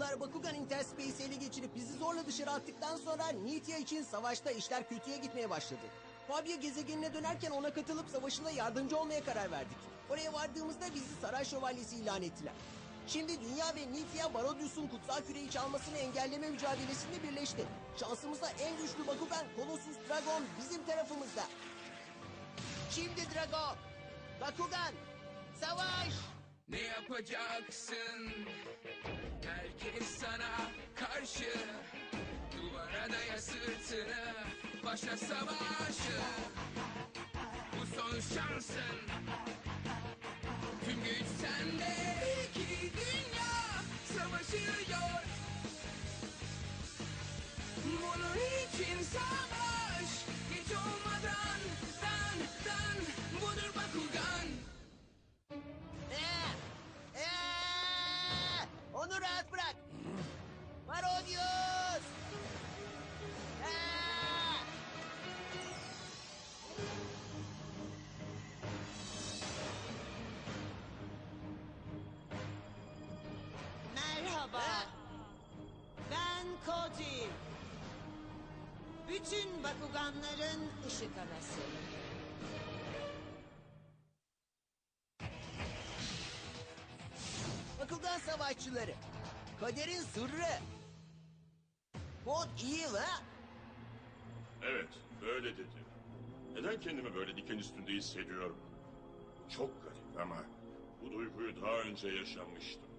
Yıllar Bakugan Interspace'i ele geçirip bizi zorla dışarı attıktan sonra Nitya için savaşta işler kötüye gitmeye başladı. Fabia gezegenine dönerken ona katılıp savaşında yardımcı olmaya karar verdik. Oraya vardığımızda bizi Saray Şövalyesi ilan ettiler. Şimdi Dünya ve Nitya Barodius'un kutsal küreyi çalmasını engelleme mücadelesinde birleşti. Şansımızda en güçlü Bakugan Colossus Dragon bizim tarafımızda. Şimdi Dragon, Bakugan, savaş! Ne yapacaksın? Herkes sana karşı Duvara daya sırtını Başla savaşı. Bu son şansın Cody. Bütün Bakuganların ışık anası. Bakugan savaşçıları. Kaderin sırrı. Kod iyi ha? Evet, öyle dedi. Neden kendimi böyle diken üstünde hissediyorum? Çok garip ama bu duyguyu daha önce yaşamıştım.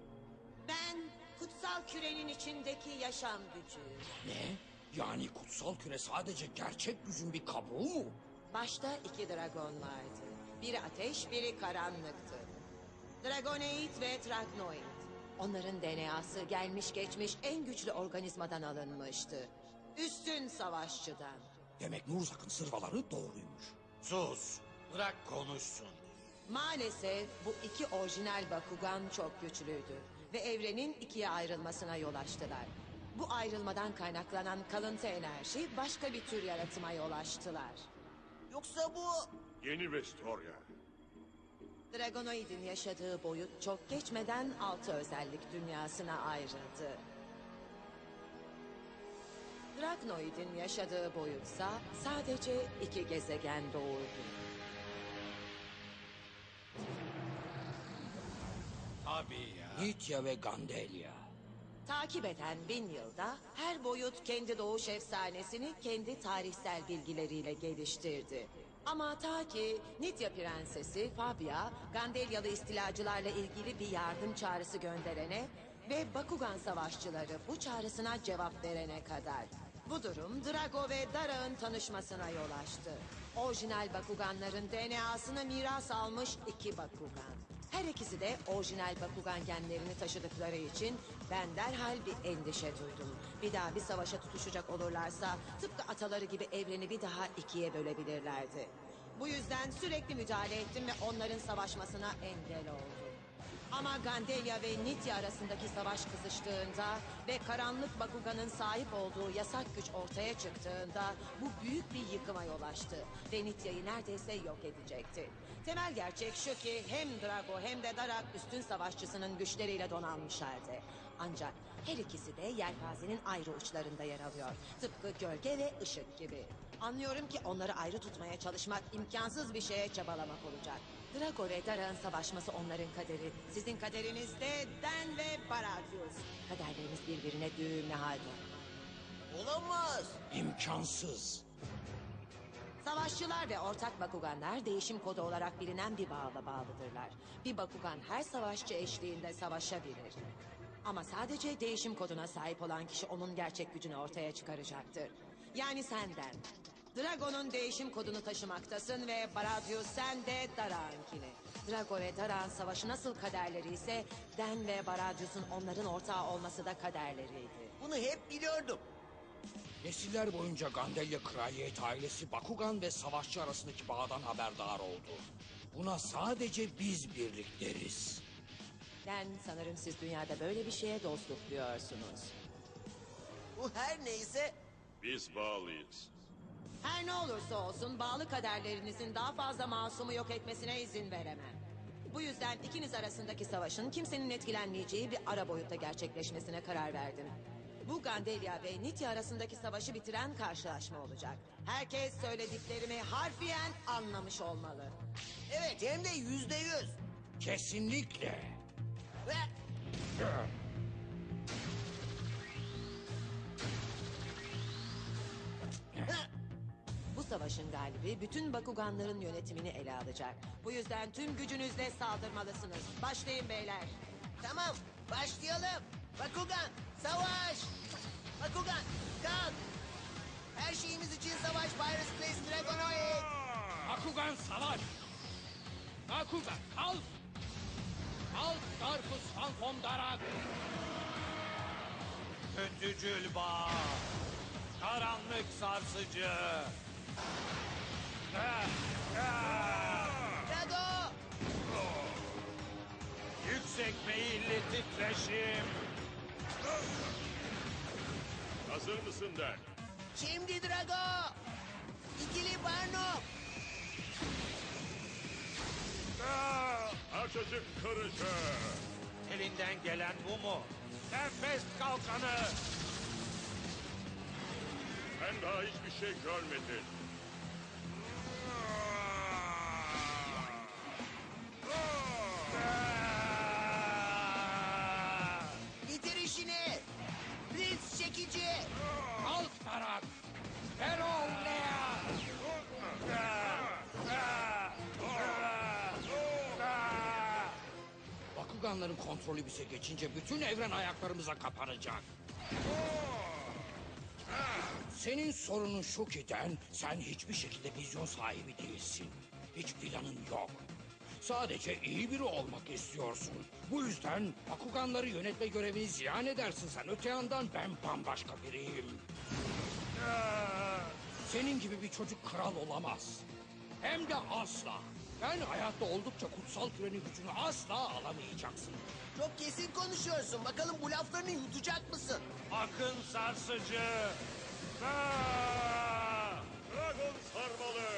Kutsal kürenin içindeki yaşam gücü. Ne? Yani kutsal küre sadece gerçek gücün bir kabuğu mu? Başta iki dragon vardı. Biri ateş, biri karanlıktı. Dragonoid ve Trachnoid. Onların DNA'sı gelmiş geçmiş en güçlü organizmadan alınmıştı. Üstün savaşçıdan. Demek Nurzak'ın sırvaları doğruymuş. Sus. Bırak konuşsun. Maalesef bu iki orijinal Bakugan çok güçlüydü ve evrenin ikiye ayrılmasına yol açtılar. Bu ayrılmadan kaynaklanan kalıntı enerji başka bir tür yaratıma yol açtılar. Yoksa bu... Yeni Vestoria. Dragonoid'in yaşadığı boyut çok geçmeden altı özellik dünyasına ayrıldı. Dragonoid'in yaşadığı boyutsa sadece iki gezegen doğurdu. Tabii ya. Nitya ve Gandelia. Takip eden bin yılda her boyut kendi doğuş efsanesini kendi tarihsel bilgileriyle geliştirdi. Ama ta ki Nitya Prensesi Fabia, Gandelyalı istilacılarla ilgili bir yardım çağrısı gönderene ve Bakugan savaşçıları bu çağrısına cevap verene kadar. Bu durum Drago ve Dara'nın tanışmasına yol açtı. Orijinal Bakuganların DNA'sını miras almış iki Bakugan. Her ikisi de orijinal Bakugan genlerini taşıdıkları için ben derhal bir endişe duydum. Bir daha bir savaşa tutuşacak olurlarsa tıpkı ataları gibi evreni bir daha ikiye bölebilirlerdi. Bu yüzden sürekli müdahale ettim ve onların savaşmasına engel oldum. Ama Gandelia ve Nitya arasındaki savaş kızıştığında ve karanlık Bakugan'ın sahip olduğu yasak güç ortaya çıktığında bu büyük bir yıkıma yol açtı ve Nitya'yı neredeyse yok edecekti. Temel gerçek şu ki hem Drago hem de Darak üstün savaşçısının güçleriyle donanmış halde. Ancak her ikisi de yelpazenin ayrı uçlarında yer alıyor. Tıpkı gölge ve ışık gibi. Anlıyorum ki onları ayrı tutmaya çalışmak imkansız bir şeye çabalamak olacak. Drago ve Darak'ın savaşması onların kaderi. Sizin kaderiniz de Den ve Baradius. Kaderleriniz birbirine düğümlü halde. Olamaz. İmkansız. Savaşçılar ve ortak Bakuganlar değişim kodu olarak bilinen bir bağla bağlıdırlar. Bir Bakugan her savaşçı eşliğinde savaşabilir. Ama sadece değişim koduna sahip olan kişi onun gerçek gücünü ortaya çıkaracaktır. Yani senden. Dragon'un değişim kodunu taşımaktasın ve Baradius sen de Darak'ınkini. Drago ve Darak'ın savaşı nasıl kaderleri ise Den ve Baradius'un onların ortağı olması da kaderleriydi. Bunu hep biliyordum. Nesiller boyunca Gandelia kraliyet ailesi Bakugan ve savaşçı arasındaki bağdan haberdar oldu. Buna sadece biz birlik deriz. Den sanırım siz dünyada böyle bir şeye dostluk diyorsunuz. Bu her neyse Biz bağlıyız. Her ne olursa olsun bağlı kaderlerinizin daha fazla masumu yok etmesine izin veremem. Bu yüzden ikiniz arasındaki savaşın kimsenin etkilenmeyeceği bir ara boyutta gerçekleşmesine karar verdim. Bu Gandelia ve Nitya arasındaki savaşı bitiren karşılaşma olacak. Herkes söylediklerimi harfiyen anlamış olmalı. Evet hem de yüzde yüz. Kesinlikle. Ve savaşın galibi bütün Bakuganların yönetimini ele alacak. Bu yüzden tüm gücünüzle saldırmalısınız. Başlayın beyler. tamam başlayalım. Bakugan savaş. Bakugan kalk. Her şeyimiz için savaş Virus Place Dragonoid. Bakugan savaş. Bakugan kalk. Kalk Darkus Phantom Darak. Kötücül bağ. Karanlık sarsıcı. Drago. Yüksek meyilli titreşim. Hazır mısın Der? Şimdi Drago. İkili Barno. Ah. Parçacık karışı. Elinden gelen bu mu? Tempest kalkanı. Sen daha hiçbir şey görmedin. Bakuganların kontrolü bize geçince bütün evren ayaklarımıza kapanacak. Senin sorunun şu ki Den, sen hiçbir şekilde vizyon sahibi değilsin. Hiç planın yok. Sadece iyi biri olmak istiyorsun. Bu yüzden Bakuganları yönetme görevini ziyan edersin sen. Öte yandan ben bambaşka biriyim. Senin gibi bir çocuk kral olamaz. Hem de asla. Ben hayatta oldukça kutsal kürenin gücünü asla alamayacaksın. Çok kesin konuşuyorsun. Bakalım bu laflarını yutacak mısın? Akın sarsıcı. Ah. Dragon sarmalı.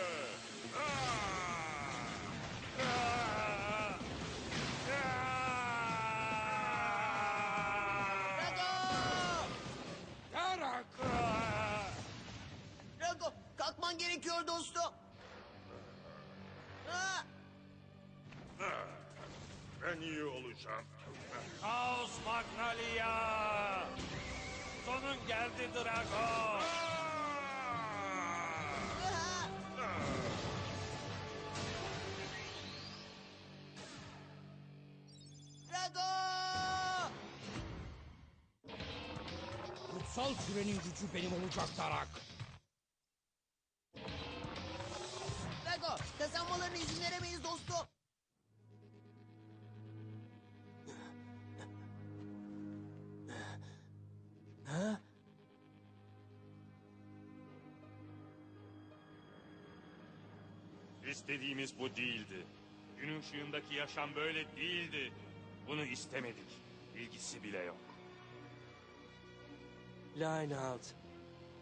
Drago. Drago kalkman gerekiyor dostum. Ben iyi olacağım. Kaos Magnalia. Sonun geldi Drago. Drago. Kutsal kürenin gücü benim olacak Darak. Bu değildi. Gün ışığındaki yaşam böyle değildi. Bunu istemedik. İlgisi bile yok. Lineout.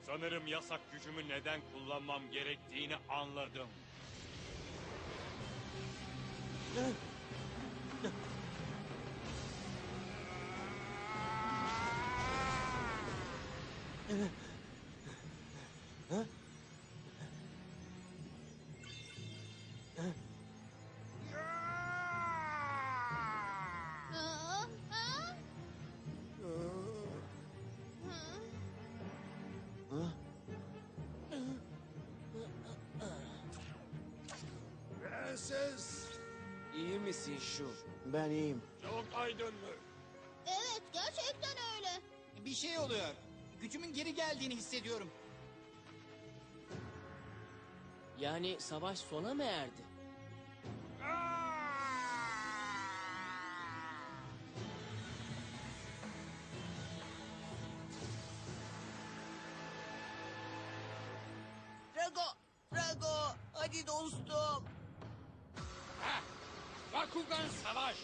Sanırım yasak gücümü neden kullanmam gerektiğini anladım. Prenses. İyi misin şu? Ben iyiyim. Çok aydınlık. Evet gerçekten öyle. Bir şey oluyor. Gücümün geri geldiğini hissediyorum. Yani savaş sona mı erdi? Drago. Drago. Hadi dostum. Bakugan savaş!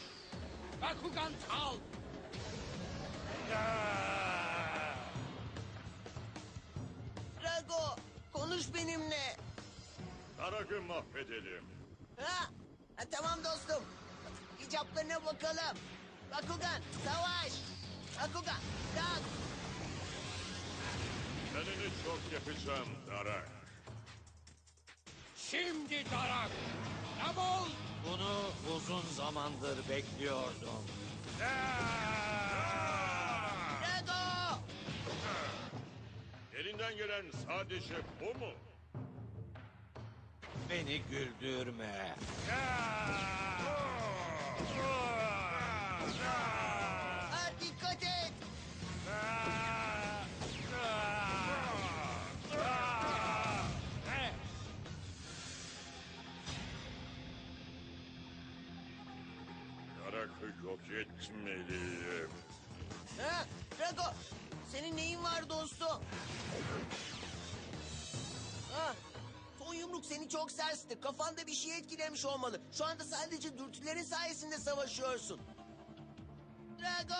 Bakugan kalk! Ah. Drago. Konuş benimle. Darak'ı mahvedelim. Ha? ha tamam dostum. icaplarına bakalım. Bakugan, savaş. Bakugan, kalk. Canını çok yapacağım Darak. Şimdi Darak. Nabol. Bunu uzun zamandır bekliyordum. Drago. Elinden gelen sadece bu mu? Beni güldürme. Ha, dikkat et. Yok etmeliyim. Ha, Drago. Senin neyin var dostum? Ha, son yumruk seni çok sersti. Kafanda bir şey etkilemiş olmalı. Şu anda sadece dürtülerin sayesinde savaşıyorsun. Drago!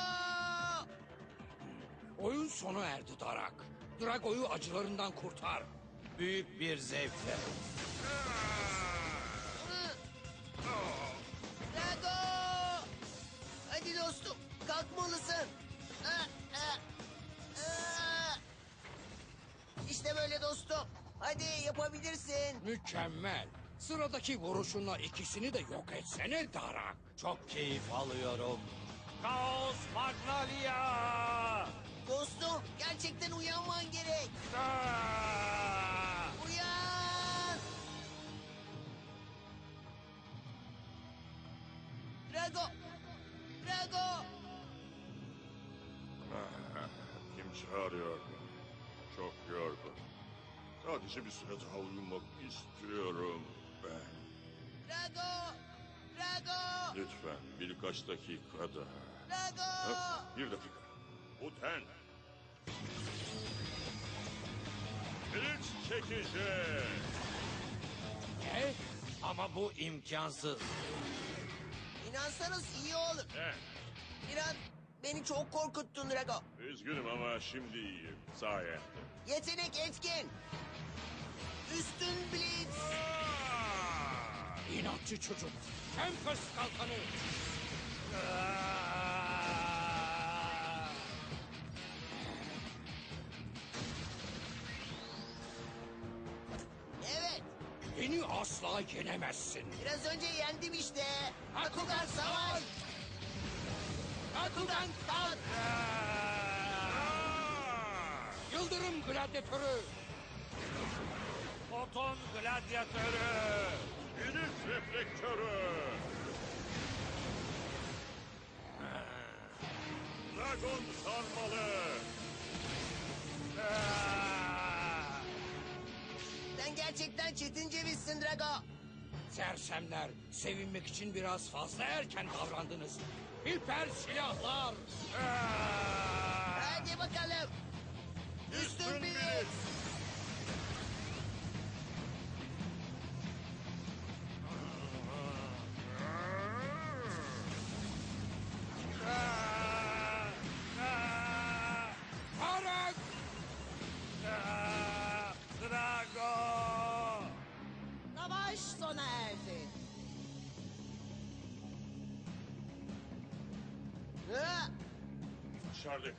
Oyun sona erdi Darak. Drago'yu acılarından kurtar. Büyük bir zevkle. Kalkmalısın. İşte böyle dostum. Hadi yapabilirsin. Mükemmel. Sıradaki vuruşunla ikisini de yok etsene Darak. Çok keyif alıyorum. Kaos Magnalia! Dostum, gerçekten uyanman gerek. Ah! Sadece bir süre daha uyumak istiyorum ben. Drago! Drago! Lütfen birkaç dakika daha. Drago! Ha, Bir dakika. Bu ten. Kılıç çekici. Ne? Ama bu imkansız. İnansanız iyi olur. Ne? Bir an beni çok korkuttun Drago. Üzgünüm ama şimdi iyiyim. Sayende. Yetenek etkin. Üstün Blitz. İnatçı çocuk. Tempest kalkanı. Evet. Beni asla yenemezsin. Biraz önce yendim işte. Bakugan savaş. Bakugan kalk. Yıldırım gladyatörü. Foton gladyatörü. Iris reflektörü. Dragon sarmalı. Sen gerçekten çetin cevizsin Drago. Sersemler, sevinmek için biraz fazla erken davrandınız. Hiper silahlar. Başardık.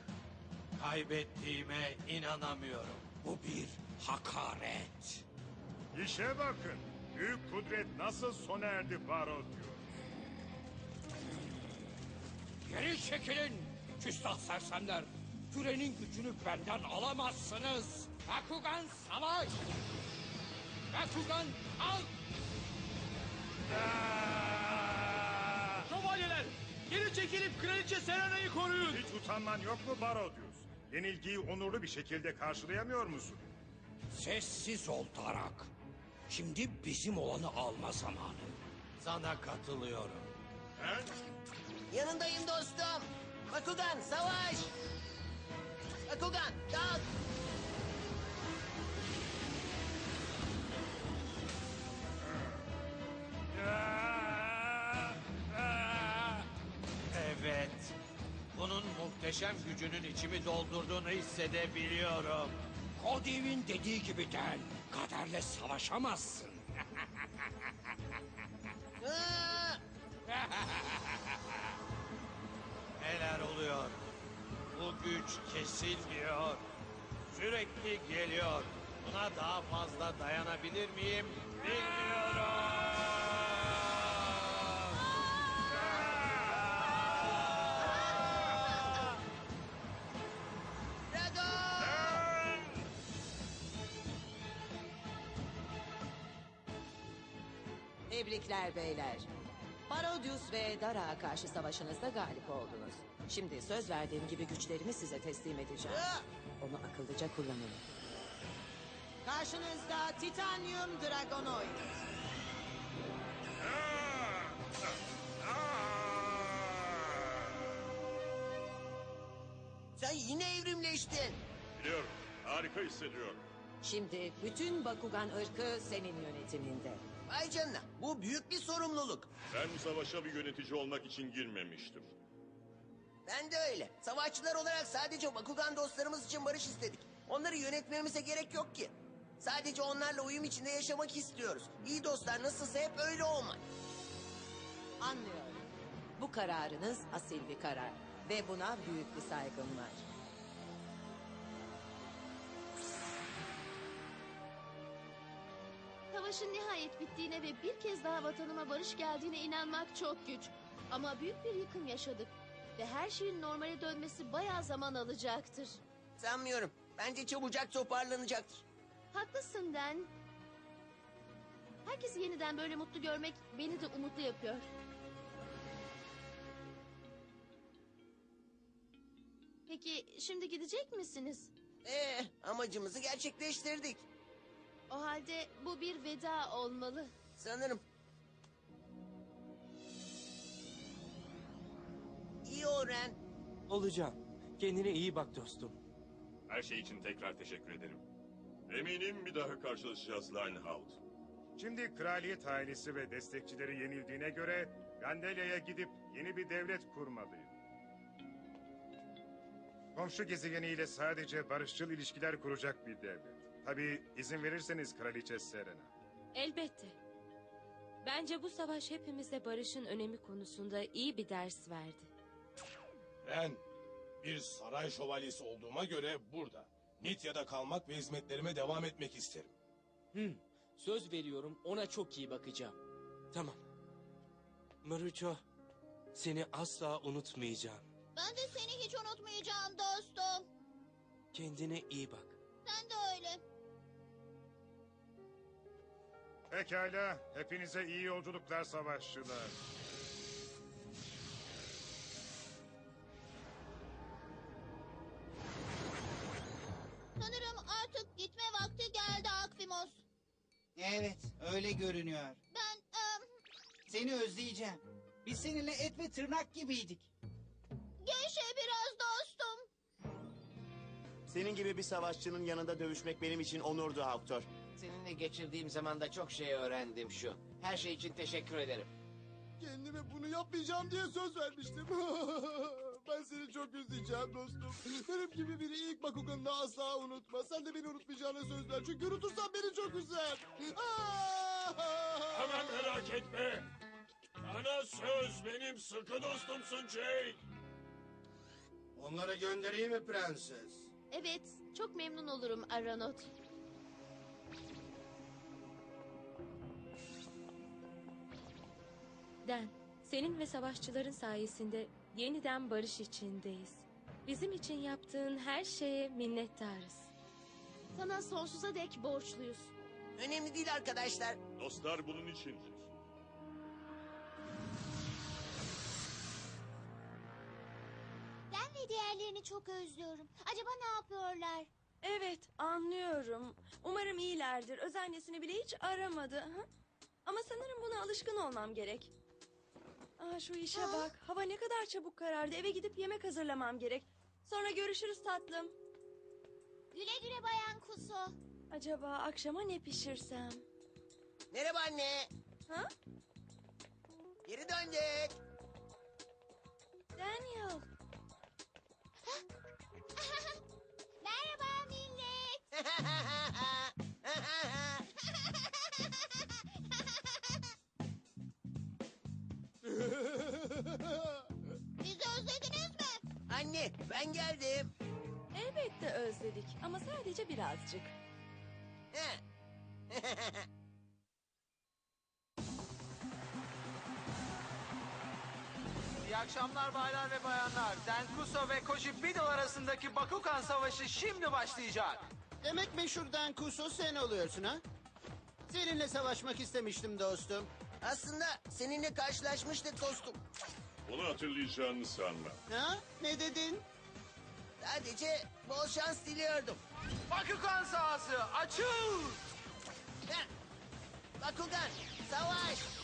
Kaybettiğime inanamıyorum. Bu bir hakaret. İşe bakın. Büyük kudret nasıl sona erdi Baro diyor. Geri çekilin. Küstah sersemler. Kürenin gücünü benden alamazsınız. Bakugan savaş. Bakugan kalk. Şövalyeler! Geri çekilip kraliçe Serena'yı koruyun. Hiç utanman yok mu Baro diyorsun? Yenilgiyi onurlu bir şekilde karşılayamıyor musun? Sessiz ol Tarak. Şimdi bizim olanı alma zamanı. Sana katılıyorum. Ben yanındayım dostum. Bakugan savaş. Bakugan kalk. Muhteşem gücünün içimi doldurduğunu hissedebiliyorum. Kodiv'in dediği gibi den. Kaderle savaşamazsın. Neler oluyor? Bu güç kesilmiyor. Sürekli geliyor. Buna daha fazla dayanabilir miyim? Bilmiyorum. Tebrikler beyler. Parodius ve Dara'ya karşı savaşınızda galip oldunuz. Şimdi söz verdiğim gibi güçlerimi size teslim edeceğim. Onu akıllıca kullanın. Karşınızda Titanium Dragonoid. Sen yine evrimleştin. Biliyorum. Harika hissediyorum. Şimdi bütün Bakugan ırkı senin yönetiminde. Ay canına bu büyük bir sorumluluk. Ben savaşa bir yönetici olmak için girmemiştim. Ben de öyle. Savaşçılar olarak sadece Bakugan dostlarımız için barış istedik. Onları yönetmemize gerek yok ki. Sadece onlarla uyum içinde yaşamak istiyoruz. İyi dostlar nasılsa hep öyle olmak. Anlıyorum. Bu kararınız asil bir karar. Ve buna büyük bir saygım var. Savaşın nihayet bittiğine ve bir kez daha vatanıma barış geldiğine inanmak çok güç. Ama büyük bir yıkım yaşadık. Ve her şeyin normale dönmesi bayağı zaman alacaktır. Sanmıyorum. Bence çabucak toparlanacaktır. Haklısın Den. Herkesi yeniden böyle mutlu görmek beni de umutlu yapıyor. Peki şimdi gidecek misiniz? Ee, amacımızı gerçekleştirdik. O halde bu bir veda olmalı. Sanırım. İyi ol Ren. Olacağım. Kendine iyi bak dostum. Her şey için tekrar teşekkür ederim. Eminim bir daha karşılaşacağız Linehouse. Şimdi kraliyet ailesi ve destekçileri yenildiğine göre Gandelya'ya gidip yeni bir devlet kurmalıyım. Komşu gezegeniyle sadece barışçıl ilişkiler kuracak bir devlet. Tabii izin verirseniz Kraliçe Serena. Elbette. Bence bu savaş hepimize barışın önemi konusunda iyi bir ders verdi. Ben bir saray şövalyesi olduğuma göre burada. Nitya'da kalmak ve hizmetlerime devam etmek isterim. Hmm, söz veriyorum ona çok iyi bakacağım. Tamam. Marucho, seni asla unutmayacağım. Ben de seni hiç unutmayacağım dostum. Kendine iyi bak. Sen de öyle. Pekala, hepinize iyi yolculuklar savaşçılar. Sanırım artık gitme vakti geldi Akfimos. Evet, öyle görünüyor. Ben em, Seni özleyeceğim. Biz seninle et ve tırnak gibiydik. gevşe biraz dostum. Senin gibi bir savaşçının yanında dövüşmek benim için onurdu Hector. Seninle geçirdiğim zamanda çok şey öğrendim şu. Her şey için teşekkür ederim. Kendime bunu yapmayacağım diye söz vermiştim. ben seni çok üzüleceğim dostum. Benim gibi biri ilk Bakugan'ını asla unutma. Sen de beni unutmayacağına söz ver. Çünkü unutursan beni çok üzer. Hemen merak etme. Bana söz benim sıkı dostumsun Jake. Onlara göndereyim mi prenses? Evet, çok memnun olurum Aranot. Den, senin ve savaşçıların sayesinde yeniden barış içindeyiz. Bizim için yaptığın her şeye minnettarız. Sana sonsuza dek borçluyuz. Önemli değil arkadaşlar. Dostlar bunun içindir. Ben ve diğerlerini çok özlüyorum. Acaba ne yapıyorlar? Evet, anlıyorum. Umarım iyilerdir. Öz annesini bile hiç aramadı. Hı? Ama sanırım buna alışkın olmam gerek. Aa, şu işe bak. Hava ne kadar çabuk karardı. Eve gidip yemek hazırlamam gerek. Sonra görüşürüz tatlım. Güle güle Bayan Kuso. Acaba akşama ne pişirsem? Merhaba anne. Ha? Geri döndük. Daniel. Merhaba millet. Ben geldim. Elbette özledik ama sadece birazcık. İyi akşamlar baylar ve bayanlar. Denkuso ve Koji Beetle arasındaki Bakugan Savaşı şimdi başlayacak. Demek meşhur Dankuso sen oluyorsun ha? Seninle savaşmak istemiştim dostum. Aslında seninle karşılaşmıştık dostum. Onu hatırlayacağını sanma. Ha? Ne dedin? Sadece bol şans diliyordum. Bakugan sahası açıl! Bakugan, savaş!